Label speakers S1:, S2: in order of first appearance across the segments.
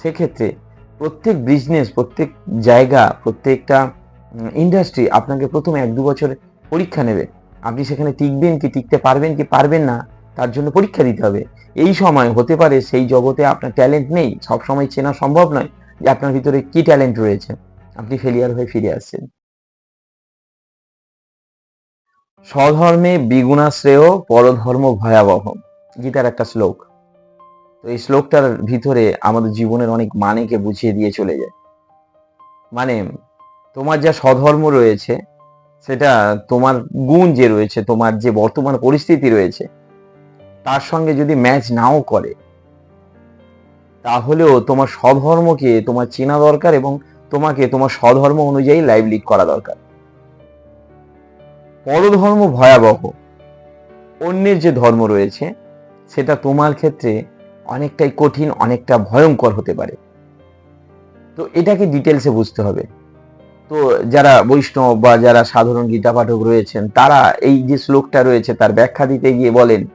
S1: সেক্ষেত্রে প্রত্যেক বিজনেস প্রত্যেক জায়গা, প্রত্যেকটা ইন্ডাস্ট্রি আপনাকে প্রথম এক দু বছর পরীক্ষা নেবে। আপনি সেখানে টিকবেন কি, টিকতে পারবেন কি, পারবেন না, তার জন্য পরীক্ষা দিতে হবে। এই সময় হতে পারে সেই জগতে আপনার ট্যালেন্ট নেই সব সময় চেনা সম্ভব নয় যে আপনার ভিতরে কি ট্যালেন্ট রয়েছে। আপনি ফেলিয়ার হয়ে ফিরে আসছেন। স্বধর্মে বিগুণা শ্রেয় পরধর্ম ভয়াবহ। গীতার একটা শ্লোক। তো এই শ্লোকটার ভিতরে আমাদের জীবনের অনেক মানেকে বুঝিয়ে দিয়ে চলে যায়। মানে তোমার যা স্বধর্ম রয়েছে, সেটা তোমার গুণ যে রয়েছে, তোমার যে বর্তমান পরিস্থিতি রয়েছে, তার সঙ্গে যদি ম্যাচ নাও করে, তাহলেও তোমার স্বধর্মকে তোমার চেনা দরকার এবং তোমাকে তোমার স্বধর্ম অনুযায়ী লাইভ লিড করা দরকার। পরধর্ম ভয়াবহ। অন্যের যে ধর্ম রয়েছে, সেটা তোমার ক্ষেত্রে অনেকটাই কঠিন, অনেকটা ভয়ঙ্কর হতে পারে। তো এটাকে ডিটেলসে বুঝতে হবে। তো যারা বৈষ্ণব বা যারা সাধারণ গীতা পাঠক রয়েছেন, তারা এই যে শ্লোকটা রয়েছে, তার ব্যাখ্যা দিতে গিয়ে বলেন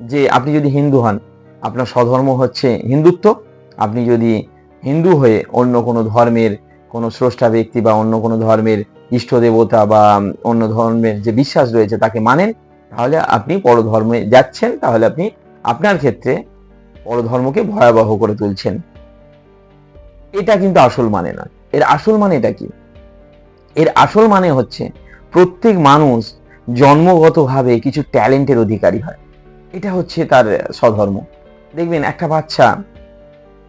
S1: যে, আপনি যদি হিন্দু হন, আপনার স্বধর্ম হচ্ছে হিন্দুত্ব। আপনি যদি হিন্দু হয়ে অন্য কোনো ধর্মের কোনো স্রষ্টা ব্যক্তি বা অন্য কোনো ধর্মের ইষ্ট দেবতা বা অন্য ধর্মের যে বিশ্বাস রয়েছে, তাকে মানেন, তাহলে আপনি পরধর্মে যাচ্ছেন, তাহলে আপনি আপনার ক্ষেত্রে পরধর্মকে ভয়াবহ করে তুলছেন। এটা কিন্তু আসল মানে না। এর আসল মানে এটা কি? এর আসল মানে হচ্ছে প্রত্যেক মানুষ জন্মগতভাবে কিছু ট্যালেন্টের অধিকারী হয়। এটা হচ্ছে তার স্বধর্ম। দেখবেন একটা বাচ্চা,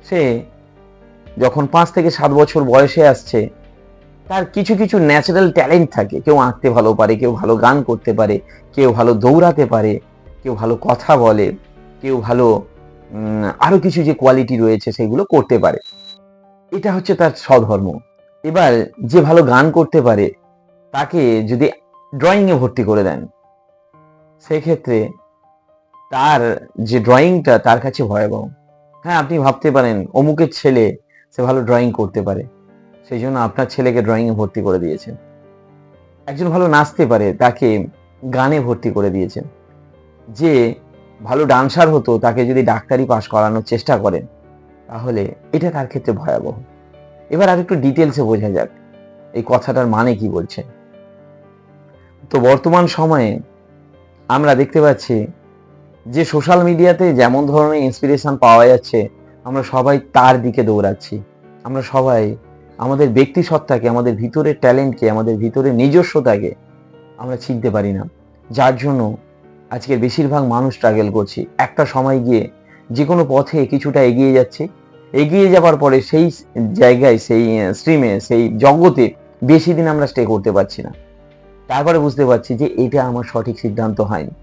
S1: সে যখন পাঁচ থেকে সাত বছর বয়সে আসছে, তার কিছু কিছু ন্যাচারাল ট্যালেন্ট থাকে। কেউ আঁকতে ভালো পারে, কেউ ভালো গান করতে পারে, কেউ ভালো দৌড়াতে পারে, কেউ ভালো কথা বলে, কেউ ভালো উম, আরও কিছু যে কোয়ালিটি রয়েছে সেগুলো করতে পারে। এটা হচ্ছে তার স্বধর্ম। এবার যে ভালো গান করতে পারে তাকে যদি ড্রয়িংয়ে ভর্তি করে দেন সেক্ষেত্রে তার যে ড্রয়িংটা তার কাছে ভয়াবহ। হ্যাঁ আপনি ভাবতে পারেন অমুকের ছেলে সে ভালো ড্রয়িং করতে পারে। সেই জন্য আপনার ছেলেকে ড্রয়িংয়ে ভর্তি করে দিয়েছেন। একজন ভালো নাচতে পারে তাকে গানে ভর্তি করে দিয়েছেন। যে ভালো ডান্সার হতো, তাকে যদি ডাক্তারি পাশ করানোর চেষ্টা করেন, তাহলে এটা তার ক্ষেত্রে ভয়াবহ। এবার আর একটু ডিটেলসে বোঝা যাক, এই কথাটার মানে কি বলছে তো বর্তমান সময়ে আমরা দেখতে পাচ্ছি যে সোশ্যাল মিডিয়াতে যেমন ধরনের ইন্সপিরেশন পাওয়া যাচ্ছে, আমরা সবাই তার দিকে দৌড়াচ্ছি। আমরা সবাই আমাদের ব্যক্তি সত্তাকে আমাদের ভিতরের ট্যালেন্টকে আমাদের ভিতরের নিজস্বতাকে আমরা চিনতে পারি না। যার জন্য আজকের বেশিরভাগ মানুষ স্ট্রাগল করছি। একটা সময় গিয়ে যে কোনো পথে কিছুটা এগিয়ে যাচ্ছে। এগিয়ে যাবার পরে সেই জায়গায়, সেই স্ট্রিমে সেই জগতে বেশি দিন আমরা স্টে করতে পারছি না। তারপরে বুঝতে পারছি যে এটা আমার সঠিক সিদ্ধান্ত হয়নি।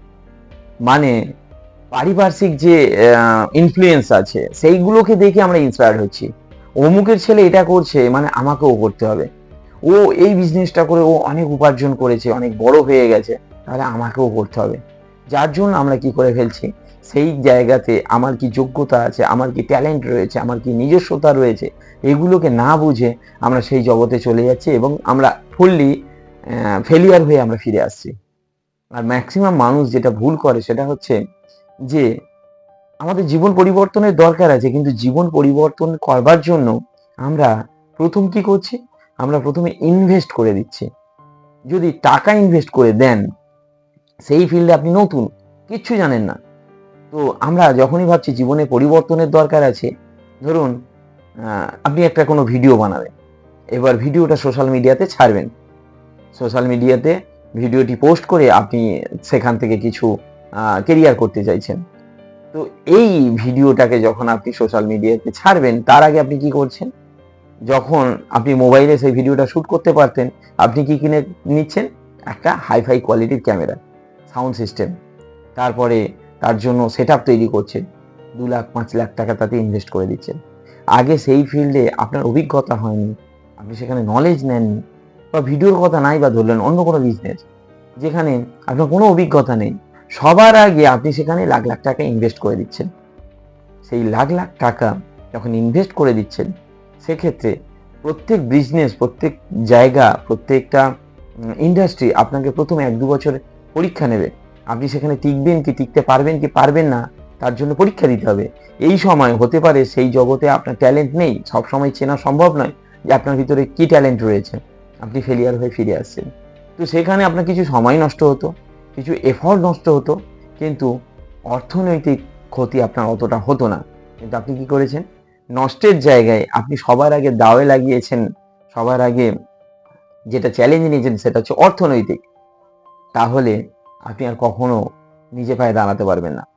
S1: মানে পারিপার্শ্বিক যে ইনফ্লুয়েন্স আছে, সেইগুলোকে দেখে আমরা ইন্সপায়ার্ড হচ্ছি। অমুকের ছেলে এটা করছে মানে আমাকেও করতে হবে। ও এই বিজনেসটা করে ও অনেক উপার্জন করেছে, অনেক বড় হয়ে গেছে, তাহলে আমাকেও করতে হবে। যার জন্য আমরা কি করে ফেলছি সেই জায়গাতে আমার কি যোগ্যতা আছে? আমার কি ট্যালেন্ট রয়েছে? আমার কি নিজস্বতা রয়েছে? এগুলোকে না বুঝে আমরা সেই জগতে চলে যাচ্ছি এবং আমরা ফুললি ফেলিয়ার হয়ে আমরা ফিরে আসছি। আর ম্যাক্সিমাম মানুষ যেটা ভুল করে সেটা হচ্ছে যে আমাদের জীবন পরিবর্তনের দরকার আছে, কিন্তু জীবন পরিবর্তন করবার জন্য আমরা প্রথম কি করছি? আমরা প্রথমে ইনভেস্ট করে দিচ্ছি। যদি টাকা ইনভেস্ট করে দেন সেই ফিল্ডে আপনি নতুন, কিচ্ছু জানেন না। তো আমরা যখনই ভাবছি জীবনে পরিবর্তনের দরকার আছে, ধরুন আপনি একটা কোনো ভিডিও বানাবেন। এবার ভিডিওটা সোশ্যাল মিডিয়াতে ছাড়বেন। সোশ্যাল মিডিয়াতে ভিডিওটি পোস্ট করে আপনি সেখান থেকে কিছু কেরিয়ার করতে চাইছেন। তো এই ভিডিওটাকে যখন আপনি সোশ্যাল মিডিয়াতে ছাড়বেন, তার আগে আপনি কি করছেন? যখন আপনি মোবাইলে সেই ভিডিওটা শ্যুট করতে পারতেন, আপনি কি কিনে নিচ্ছেন? একটা হাইফাই কোয়ালিটির ক্যামেরা সাউন্ড সিস্টেম তারপরে তার জন্য সেট তৈরি করছেন। দু লাখ, পাঁচ লাখ টাকা তাতে ইনভেস্ট করে দিচ্ছেন। আগে সেই ফিল্ডে আপনার অভিজ্ঞতা হয়নি, আপনি সেখানে নলেজ নেননি বা ভিডিওর কথা নাই বা ধরলেন, অন্য কোনো বিজনেস যেখানে আপনার কোনো অভিজ্ঞতা নেই। সবার আগে আপনি সেখানে লাখ লাখ টাকা ইনভেস্ট করে দিচ্ছেন। সেই লাখ লাখ টাকা যখন ইনভেস্ট করে দিচ্ছেন, সেক্ষেত্রে প্রত্যেক বিজনেস প্রত্যেক জায়গা, প্রত্যেকটা ইন্ডাস্ট্রি আপনাকে প্রথম এক, দু বছর পরীক্ষা নেবে। আপনি সেখানে টিকবেন কি, টিকতে পারবেন কি, পারবেন না, তার জন্য পরীক্ষা দিতে হবে। এই সময় হতে পারে সেই জগতে আপনার ট্যালেন্ট নেই সব সময় চেনা সম্ভব নয় যে আপনার ভিতরে কি ট্যালেন্ট রয়েছে। আপনি ফেলিয়ার হয়ে ফিরে আসছেন। তো সেখানে আপনার কিছু সময় নষ্ট হতো, কিছু এফর্ট নষ্ট হতো, কিন্তু অর্থনৈতিক ক্ষতি আপনার অতটা হতো না। কিন্তু আপনি কি করেছেন? নষ্টের জায়গায় আপনি সবার আগে দাওয়ে লাগিয়েছেন, সবার আগে যেটা চ্যালেঞ্জ নিয়েছেন সেটা হচ্ছে অর্থনৈতিক। তাহলে আপনি আর কখনো নিজে পায়ে দাঁড়াতে পারবেন না।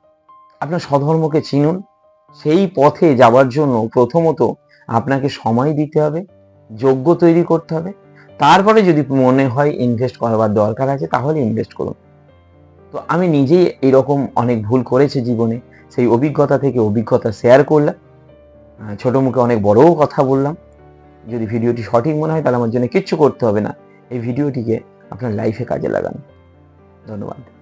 S1: আপনার স্বধর্মকে চিনুন। সেই পথে যাওয়ার জন্য প্রথমত আপনাকে সময় দিতে হবে যোগ্য তৈরি করতে হবে। তারপরে যদি মনে হয় ইনভেস্ট করবার দরকার আছে, তাহলে ইনভেস্ট করুন। তো আমি নিজেই এরকম অনেক ভুল করেছি জীবনে। সেই অভিজ্ঞতা থেকে অভিজ্ঞতা শেয়ার করলাম। ছোট মুখে অনেক বড়ও কথা বললাম। যদি ভিডিওটি সঠিক মনে হয়, তাহলে আমার জন্য কিচ্ছু করতে হবে না। এই ভিডিওটিকে আপনার লাইফে কাজে লাগান। ধন্যবাদ।